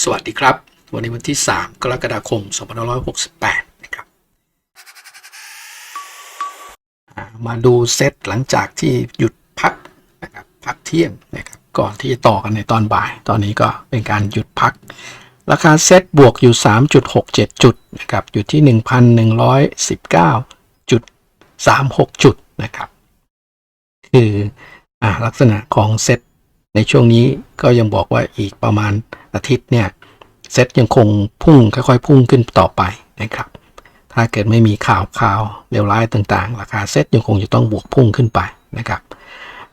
สวัสดีครับ วันนี้วันที่ 3 กรกฎาคม 2568 นะครับ มาดูเซตหลังจากที่หยุดพักนะครับพักเที่ยงนะครับก่อนที่จะต่อกันในตอนบ่าย ตอนนี้ก็เป็นการหยุดพัก ราคาเซตบวกอยู่ 3.67 จุดนะครับอยู่ที่ 1,119.36 จุดนะครับคืออลักษณะของเซต ในช่วงนี้ก็ยังบอกว่าอีกประมาณอาทิตย์เนี่ยเซตยังคงพุ่งค่อยๆ พุ่งขึ้นต่อไปนะครับ ถ้าเกิดไม่มีข่าวข่าวเลวร้ายต่างๆ ราคาเซตยังคงจะต้องบวกพุ่งขึ้นไปนะครับ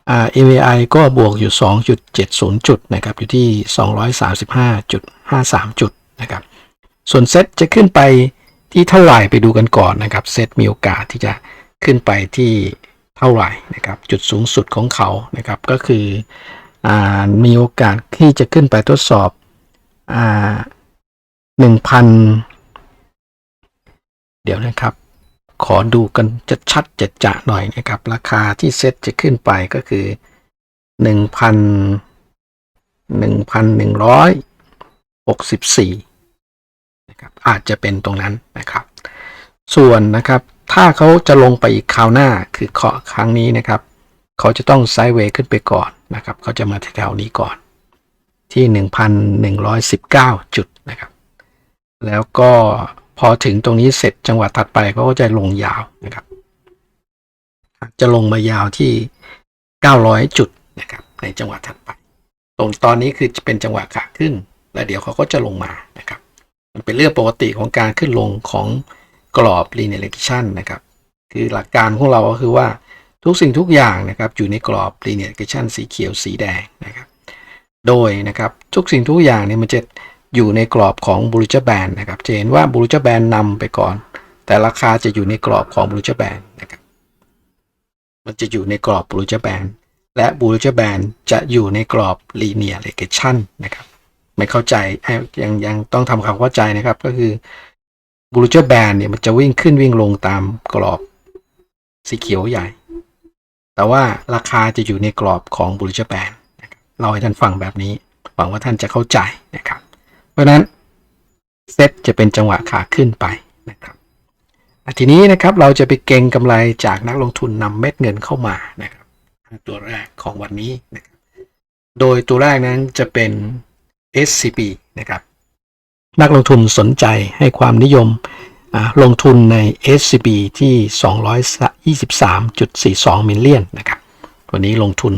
อ่า MAI ก็บวกอยู่ 2.70 จุดนะครับ อยู่ที่ 235.53 จุดนะครับ ส่วนเซตจะขึ้นไปที่เท่าไหร่ไปดูกันก่อนนะครับ เซตมีโอกาสที่จะขึ้นไปที่เท่าไหร่นะครับ จุดสูงสุดของเขานะครับก็คือ มีโอกาสที่จะขึ้นไปทดสอบอ่าหนึ่งพันเดี๋ยวนะครับ ขอดูกันจะชัดจะจะหน่อยนะครับ ราคาที่เซ็ตจะขึ้นไปก็คือหนึ่งพันหนึ่งพันหนึ่งร้อยหกสิบสี่นะครับอาจจะเป็นตรงนั้นนะครับ ส่วนนะครับถ้าเขาจะลงไปอีกคราวหน้าคือเคาะครั้งนี้นะครับ เขาจะต้องไซด์เวย์ขึ้นไปก่อน นะครับเขาจะมาแถวๆนี้ก่อน ที่ 1,119 จุดนะครับ แล้วก็พอถึงตรงนี้เสร็จจังหวะถัดไปเขาก็จะลงยาวนะครับ จะลงมายาวที่ 900 จุดนะครับ ในจังหวะถัดไป ตรงตอนนี้คือเป็นจังหวะขาขึ้น แล้วเดี๋ยวเขาก็จะลงมานะครับ มันเป็นเรื่องปกติของการขึ้นลงของกรอบ linear regression นะครับ คือหลักการของเราก็คือว่า ทุกสิ่งทุกอย่างนะครับอยู่ในกรอบ linear regression สีเขียวสีแดงนะครับ โดยนะครับทุกสิ่งทุกอย่างเนี่ยมันจะอยู่ในกรอบของ Bollinger Band นะครับจะเห็นว่า Bollinger Band นำไปก่อน แต่ราคาจะอยู่ในกรอบของ Bollinger Band นะครับมันจะอยู่ในกรอบ Bollinger Band และ Bollinger Band จะอยู่ในกรอบ linear regression นะครับไม่เข้าใจยังยังต้องทำความเข้าใจนะครับก็คือ Bollinger Band เนี่ยมันจะวิ่งขึ้นวิ่งลงตามกรอบสีเขียวใหญ่ แต่ว่าราคาจะอยู่ในกรอบของ Bollinger Band นะครับเราให้ท่านฟังแบบนี้ หวังว่าท่านจะเข้าใจนะครับ เพราะนั้นเซตจะเป็นจังหวะขาขึ้นไปนะครับทีนี้นะครับเราจะไปเก็งกำไรจากนักลงทุนนำเม็ดเงินเข้ามานะครับตัวแรกของวันนี้นะครับโดยตัวแรกนั้นจะเป็น SCB นะครับนักลงทุนสนใจให้ความนิยม ลงทุนใน SCB ที่ 223.42 มิลเลียนนะครับวันนี้ลงทุน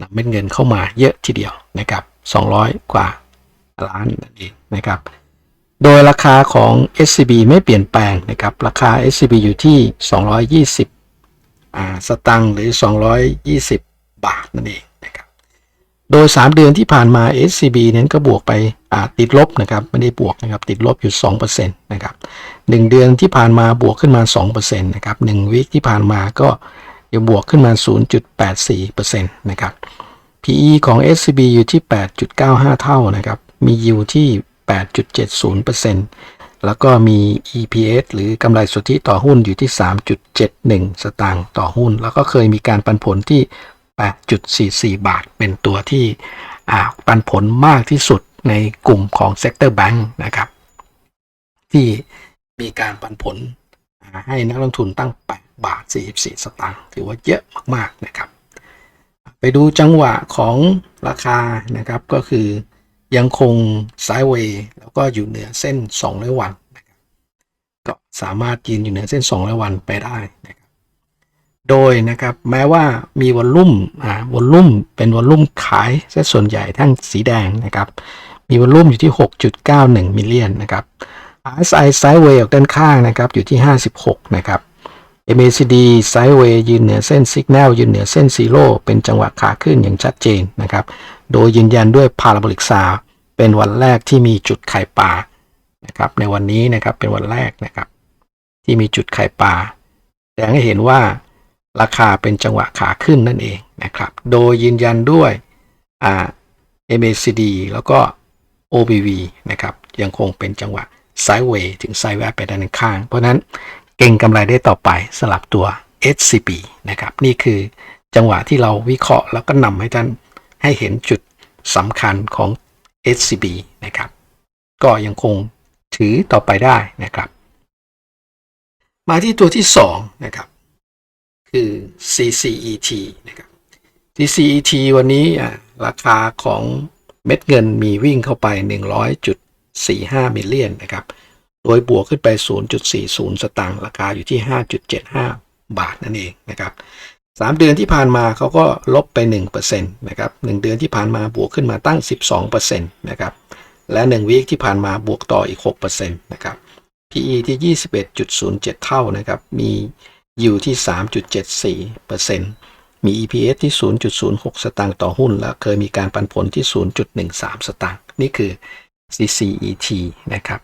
นำเม็ดเงินเข้ามาเยอะทีเดียวนะครับ 200 กว่าล้านนั่นเองนะครับ โดยราคาของ SCB ไม่เปลี่ยนแปลงนะครับ ราคา SCB อยู่ที่ 220อ่าสตังค์หรือ 220 บาทนั่นเองนะครับ โดย 3 เดือนที่ผ่านมา SCB นั้นก็บวกไป ติดลบนะครับไม่ได้บวกนะครับติดลบอยู่2%นะครับ1เดือนที่ผ่านมาบวกขึ้นมา2%นะครับ1วิคที่ผ่านมาก็ยังบวกขึ้นมา 0.84%นะครับ PE ของ SCB อยู่ที่ 8.95 เท่านะครับมี yield ที่ 8.70%แล้วก็มี EPS หรือกำไรสุทธิต่อหุ้นอยู่ที่ 3.71 สตางค์ต่อหุ้น แล้วก็เคยมีการปันผลที่ 8.44 บาท เป็นตัวที่ปันผลมากที่สุด ในกลุ่มของ Sector Bank นะครับ ที่มีการปันผลให้นักลงทุนตั้ง 8 บาท 44 สตางค์ถือว่าเยอะมาก ๆ นะครับ ไปดูจังหวะของราคานะครับก็คือยังคงไซด์เวย์แล้วก็อยู่เหนือเส้น 200 วันนะครับก็สามารถยืนอยู่เหนือเส้น 200 วันไปได้นะครับโดยนะครับแม้ว่ามีวอลลุ่มอ่าวอลลุ่มเป็นวอลลุ่มขายซะส่วนใหญ่ทั้งสีแดงนะครับ มีวอลลุ่มอยู่ที่ 6.91 มิลเลียนนะครับ RSI ไซด์เวย์ออกด้านข้างนะครับอยู่ที่ 56 นะครับ MACD ไซด์เวย์ยืนเหนือเส้น Signal ยืนเหนือเส้นซีโร่เป็นจังหวะขาขึ้นอย่างชัดเจนนะครับ โดยยืนยันด้วย Parabolic s a เป็นวันแรกที่มีจุดไข่ปลานะครับในวันนี้นะครับเป็นวันแรกนะครับ ที่มีจุดไข่ปลาแสดงให้เห็นว่าราคาเป็นจังหวะขาขึ้นนั่นเองนะครับ โดยยืนยันด้วยอ่า MACD แล้วก็ OBV นะครับยังคงเป็นจังหวะไซด์เวย์ถึงไซด์แวร์ไปด้านข้าง เพราะนั้นเก่งกำไรได้ต่อไปสลับตัว SCB นะครับนี่คือจังหวะที่เราวิเคราะห์แล้วก็นำให้ท่านให้เห็นจุดสำคัญของ SCB นะครับ ก็ยังคงถือต่อไปได้นะครับ มาที่ตัวที่ 2 นะครับ คือ CCET นะครับ CCET วันนี้อะราคาของ เม็ดเงินมีวิ่งเข้าไป 100.45มิลเลียนนะครับ โดยบวกขึ้นไป 0.40 สตางค์ ราคาอยู่ที่ 5.75 บาทนั่นเองนะครับ3เดือนที่ผ่านมาเขาก็ลบไป1%นะครับ1เดือนที่ผ่านมาบวกขึ้นมาตั้ง 12%นะครับ และ1วีคที่ผ่านมาบวกต่ออีก6%นะครับ PE ที่ 21.07 เท่านะครับ มีอยู่ที่ 3.74% มี EPS ที่ 0.06 สตางค์ต่อหุ้น และเคยมีการปันผลที่ 0.13 สตางค์นี่คือ CCET นะครับ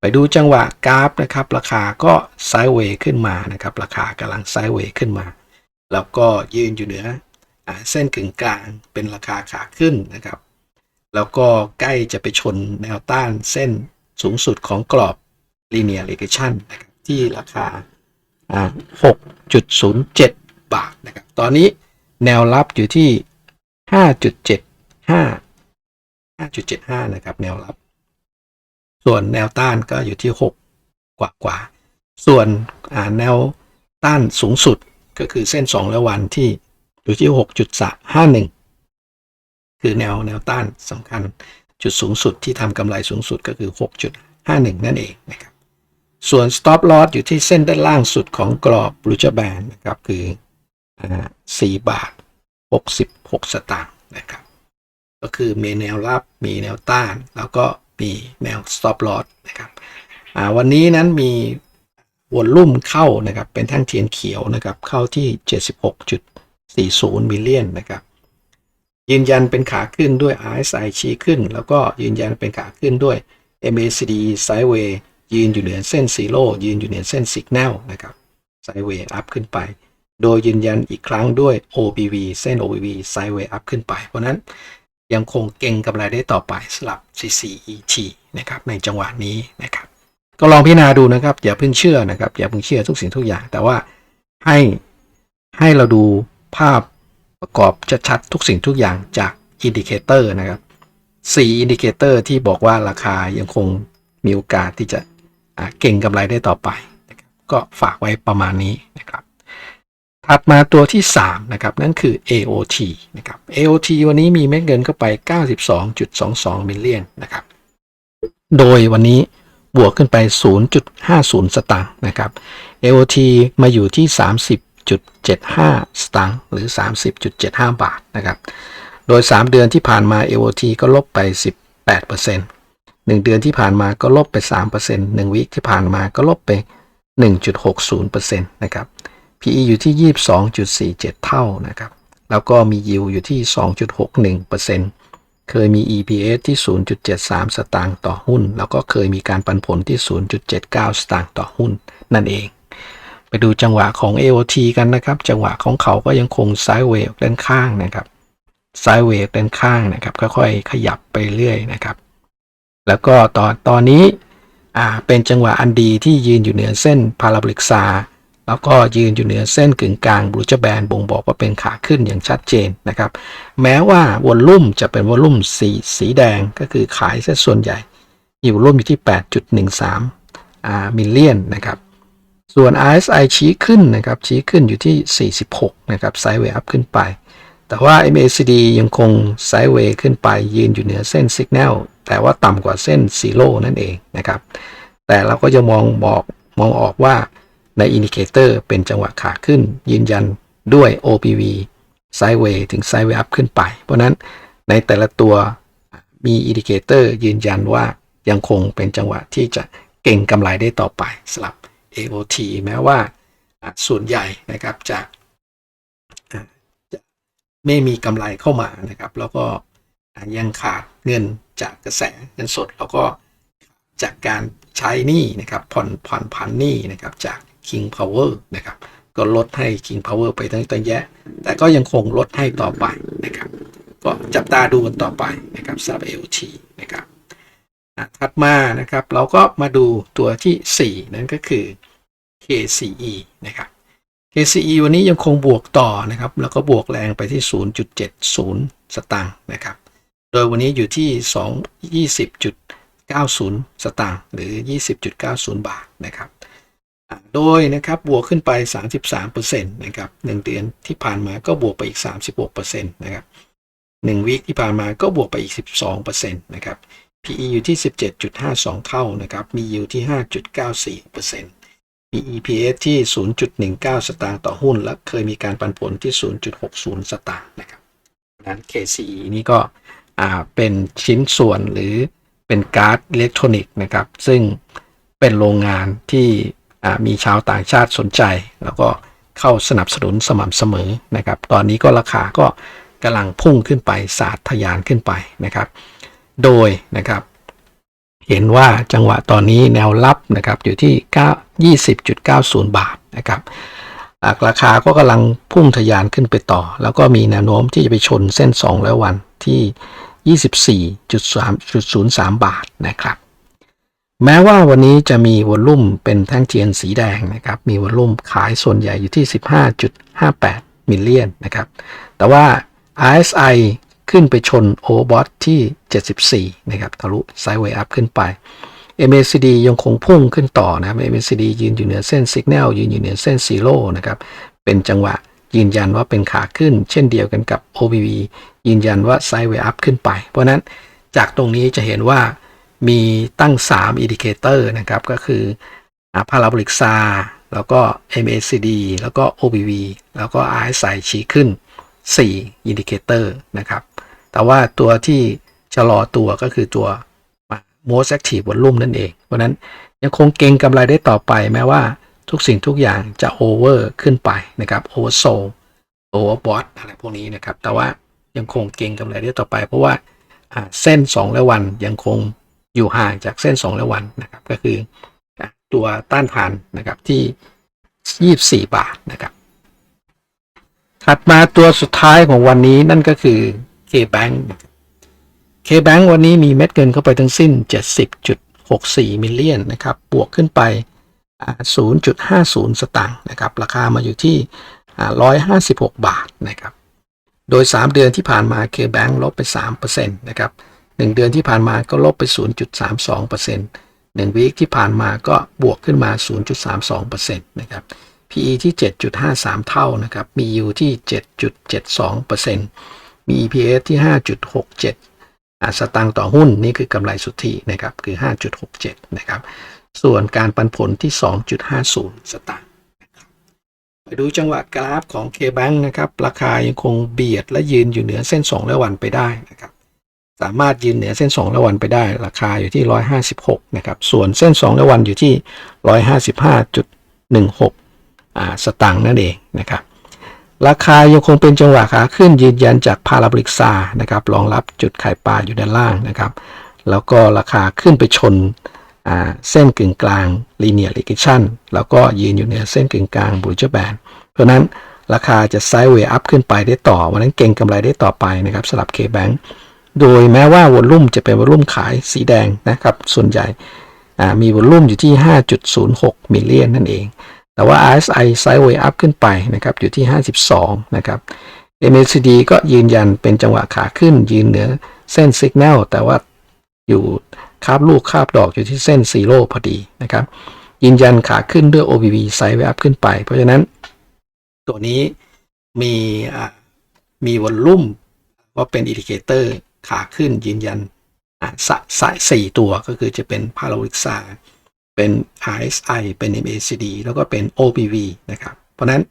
ไปดูจังหวะกราฟนะครับ ราคาก็ไซด์เวย์ขึ้นมานะครับ ราคากำลังไซด์เวย์ขึ้นมา แล้วก็ยืนอยู่เหนืออเส้นกึ่งกลางเป็นราคาขาขึ้นนะครับ แล้วก็ใกล้จะไปชนแนวต้านเส้นสูงสุดของกรอบ linear regression นะครับที่ราคา 6.07 บาทนะครับ ตอนนี้แนวรับอยู่ที่ 5.75 5.75 นะครับ แนวรับ ส่วนแนวต้านก็อยู่ที่ 6 กว่ากว่า ส่วนแนวต้านสูงสุดก็คือเส้น 2 และวันที่อยู่ที่ 6.51 คือแนวแนวต้านสำคัญจุดสูงสุดที่ทำกำไรสูงสุดก็คือ 6.51 นั่นเองนะครับ ส่วน stop loss อยู่ที่เส้นด้านล่างสุดของกรอบ b r u c h band นะครับ คือ อ่บาท66สตางค์นะครับ ก็คือมีแนวรับมีแนวต้าน แล้วก็มีแนว stop loss นะครับวันนี้นั้นมีวอลลุ่มเข้านะครับเป็นแท่งเทียนเขียวนะครับเข้าที่ 76.40มิลเลียนนะครับยืนยันเป็นขาขึ้นด้วย RSI ชี้ขึ้น แล้วก็ยืนยันเป็นขาขึ้นด้วย MACD Sideway ยืนอยู่เหนือเส้นซีโร่ยืนอยู่เหนือเส้น Signal นะครับ Sideway up ขึ้นไป โดยยืนยันอีกครั้งด้วย OBV เส้น OBV Sideway up ขึ้นไป เพราะนั้นยังคงเก่งกำไรได้ต่อไปสลับ CCET นะครับในจังหวะนี้นะครับก็ลองพิจารณาดูนะครับอย่าเพิ่งเชื่อนะครับอย่าเพิ่งเชื่อทุกสิ่งทุกอย่าง แต่ว่าให้ให้เราดูภาพประกอบชัดๆทุกสิ่งทุกอย่างจากอินดิเคเตอร์นะครับสี่อินดิเคเตอร์ที่บอกว่าราคายังคงมีโอกาสที่จะเก่งกำไรได้ต่อไป ก็ฝากไว้ประมาณนี้นะครับ ถัดมาตัวที่ 3 นะครับ นั่นคือ AOT นะครับ AOT วันนี้มีเม็ดเงินเข้าไป 92.22 มิลเลียนนะครับ โดยวันนี้บวกขึ้นไป 0.50 สตางค์นะครับ AOT มาอยู่ที่ 30.75 สตางค์หรือ 30.75 บาทนะครับ โดย 3 เดือนที่ผ่านมา AOT ก็ลบไป 18% 1 เดือนที่ผ่านมาก็ลบไป 3% 1 วิคที่ผ่านมาก็ลบไป 1.60%นะครับ PE อยู่ที่ 22.47 เท่านะครับ แล้วก็มี yield อยู่ที่ 2.61%เคยมี EPS ที่ 0.73 สตางค์ต่อหุ้น แล้วก็เคยมีการปันผลที่ 0.79 สตางค์ต่อหุ้นนั่นเอง ไปดูจังหวะของ AOT กันนะครับ จังหวะของเขาก็ยังคงไซด์เวย์ด้านข้างนะครับไซด์เวย์ด้านข้างนะครับ ค่อยๆ ขยับไปเรื่อยนะครับ แล้วก็ตอนตอนนี้อ่าเป็นจังหวะอันดีที่ยืนอยู่เหนือเส้นพาราบริกซา แล้วก็ยืนอยู่เหนือเส้นกึ่งกลางบรูจแบนบ่งบอกว่าเป็นขาขึ้นอย่างชัดเจนนะครับ แม้ว่าวอลลุ่มจะเป็นวอลลุ่มสีสีแดงก็คือขายซะส่วนใหญ่อยู่ร่วมอยู่ที่ 8.13อ่ามิลเลียนนะครับ ส่วน RSI ชี้ขึ้นนะครับ ชี้ขึ้นอยู่ที่ 46 นะครับ ไซด์เวย์อัพขึ้นไป แต่ว่า MACD ยังคงไซด์เวย์ขึ้นไป ยืนอยู่เหนือเส้น Signal แต่ว่าต่ำกว่าเส้นซีโร่นั่นเองนะครับ แต่เราก็จะมองบอกมองออกว่า ในอินดิเคเตอร์เป็นจังหวะขาขึ้น ยืนยันด้วย OPV ไซด์เวย์ถึงไซด์เวย์อัพขึ้นไป เพราะนั้นในแต่ละตัวมีอินดิเคเตอร์ยืนยันว่ายังคงเป็นจังหวะที่จะเก่งกำไรได้ต่อไปสำหรับ AOT แม้ว่าส่วนใหญ่นะครับจะไม่มีกำไรเข้ามานะครับ แล้วก็ยังขาดเงินจากกระแสเงินสด แล้วก็จากการใช้หนี้นะครับผ่อนผ่อนผันหนี้นะครับจาก King Power นะครับ ก็ลดให้ King Power ไปตั้งแต่แยะ แต่ก็ยังคงลดให้ต่อไปนะครับ ก็จับตาดูกันต่อไปนะครับสำหรับ AOT นะครับถัดมานะครับ เราก็มาดูตัวที่ 4 นั่นก็คือ KCE นะครับ KCE วันนี้ยังคงบวกต่อนะครับ แล้วก็บวกแรงไปที่ 0.70 สตางค์นะครับ โดยวันนี้อยู่ที่ 2 20.90 สตางค์หรือ 20.90 บาทนะครับ โดยนะครับบวกขึ้นไป 33%นะครับ1เดือนที่ผ่านมาก็บวกไปอีก 36%นะครับ1วีคที่ผ่านมาก็บวกไปอีก 12%นะครับ PE อยู่ที่ 17.52 เท่านะครับ มี yield ที่ 5.94%มี EPS ที่ 0.19 สตางค์ต่อหุ้น และเคยมีการปันผลที่ 0.60 สตางค์นะครับนั้น KCE นี่ก็อ่าเป็นชิ้นส่วนหรือเป็นการ์ดอิเล็กทรอนิกส์นะครับ ซึ่งเป็นโรงงานที่ มีชาวต่างชาติสนใจ แล้วก็เข้าสนับสนุนสม่ำเสมอนะครับ ตอนนี้ก็ราคาก็กำลังพุ่งขึ้นไปสาดทะยานขึ้นไปนะครับ โดยนะครับ เห็นว่าจังหวะตอนนี้แนวรับนะครับอยู่ที่ 20.90 บาทนะครับราคาก็กำลังพุ่งทะยานขึ้นไปต่อ แล้วก็มีแนวโน้มที่จะไปชนเส้น2แล้ววันที่ 24.3บาทนะครับ แม้ว่าวันนี้จะมีวอลลุ่มเป็นแท่งเทียนสีแดงนะครับ มีวอลลุ่มขายส่วนใหญ่อยู่ที่ 15.58 มิลเลียนนะครับ แต่ว่า RSI ขึ้นไปชนโอเวอร์บอทที่ 74 นะครับ ทะลุไซด์เวย์อัพขึ้นไป MACD ยังคงพุ่งขึ้นต่อนะครับ MACD ยืนอยู่เหนือเส้น Signal ยืนอยู่เหนือเส้นซีโร่นะครับ เป็นจังหวะยืนยันว่าเป็นขาขึ้น เช่นเดียวกันกับ OBV ยืนยันว่าไซด์เวย์อัพขึ้นไป เพราะนั้นจากตรงนี้จะเห็นว่า มีตั้ง 3 อินดิเคเตอร์นะครับ ก็คือพาราโบลิกซาแล้วก็ MACD แล้วก็ OBV แล้วก็ RSI ชี้ขึ้น 4 อินดิเคเตอร์นะครับ แต่ว่าตัวที่ชะลอตัวก็คือตัว most active volume นั่นเอง เพราะนั้นยังคงเก็งกำไรได้ต่อไปแม้ว่าทุกสิ่งทุกอย่างจะ over ขึ้นไปนะครับ oversold overbought อะไรพวกนี้นะครับ แต่ว่ายังคงเก็งกำไรได้ต่อไป เพราะว่าอ่าเส้น 2 และวันยังคง อยู่ห่างจากเส้น 2 และวันนะครับก็คือตัวต้านทานนะครับที่ 24 บาทนะครับ ถัดมาตัวสุดท้ายของวันนี้นั่นก็คือ K-Bank K-Bank วันนี้มีเม็ดเงินเข้าไปทั้งสิ้น 70.64 มิลเลียนนะครับบวกขึ้นไปอ่า0.50 สตางค์นะครับราคามาอยู่ที่อ่า156 บาทนะครับโดย 3 เดือนที่ผ่านมา K-Bank ลบไป 3%นะครับ 1 เดือนที่ผ่านมาก็ลบไป 0.32% 1วีคที่ผ่านมาก็บวกขึ้นมา 0.32%นะครับ PE ที่ 7.53 เท่านะครับ มี yield ที่ 7.72%มี EPS ที่ 5.67อ่าสตางค์ต่อหุ้นนี่คือกำไรสุทธินะครับ คือ 5.67 นะครับ ส่วนการปันผลที่ 2.50 สตางค์ไปดูจังหวะกราฟของ K-Bank นะครับ ราคายังคงเบียดและยืนอยู่เหนือเส้น 2 และวันไปได้นะครับ สามารถยืนเหนือเส้น2และวันไปได้ราคาอยู่ที่ 156 นะครับ ส่วนเส้น2และวันอยู่ที่ 155.16อ่าสตางค์นั่นเองนะครับ ราคายังคงเป็นจังหวะขาขึ้นยืนยันจากพาราบริกซานะครับรองรับจุดไขายปลาอยู่ด้านล่างนะครับ แล้วก็ราคาขึ้นไปชนเส้นกึ่งกลาง linear regression แล้วก็ยืนอยู่เหนือเส้นกึ่งกลาง Bollinger Band เพราะนั้นราคาจะไซด์เวย์อัพขึ้นไปได้ต่อ วันนั้นเก่งกำไรได้ต่อไปนะครับสำหรับ K-Bank โดยแม้ว่าวอลลุ่มจะเป็นวอลลุ่มขายสีแดงนะครับ ส่วนใหญ่มีวอลลุ่มอยู่ที่ 5.06 มิลเลียนนั่นเอง แต่ว่า RSI Sideway Up ขึ้นไปนะครับอยู่ที่ 52 นะครับ MACD ก็ยืนยันเป็นจังหวะขาขึ้น ยืนเหนือเส้น Signal แต่ว่าอยู่คาบลูกคาบดอกอยู่ที่เส้นซีโร่พอดีนะครับ ยืนยันขาขึ้นด้วย OBV Sideway Up ขึ้นไป เพราะฉะนั้น ตัวนี้มีมีวอลลุ่มว่าเป็นอินดิเคเตอร์ ขาขึ้นยืนยันอ่าสะสายสี่ตัวก็คือจะเป็นพาราวิกซาเป็น RSI เป็น MACD แล้วก็เป็น OBV นะครับ เพราะนั้น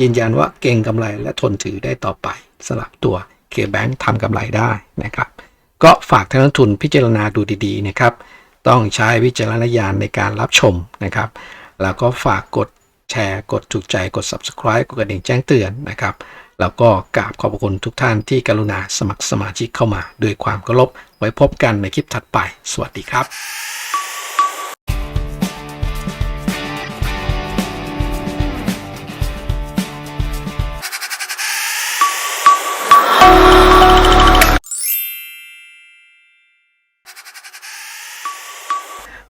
ยืนยันว่าเก่งกำไรและทนถือได้ต่อไปสำหรับตัว K-Bank ทำกำไรได้นะครับ ก็ฝากท่านนักทุนพิจารณาดูดีๆนะครับ ต้องใช้วิจารณญาณในการรับชมนะครับ แล้วก็ฝากกด แชร์ กดถูกใจกด subscribe กดกระดิ่งแจ้งเตือนนะครับ แล้วก็กราบขอบพระคุณทุกท่านที่กรุณาสมัครสมาชิกเข้ามา ด้วยความเคารพไว้พบกันในคลิปถัดไป สวัสดีครับ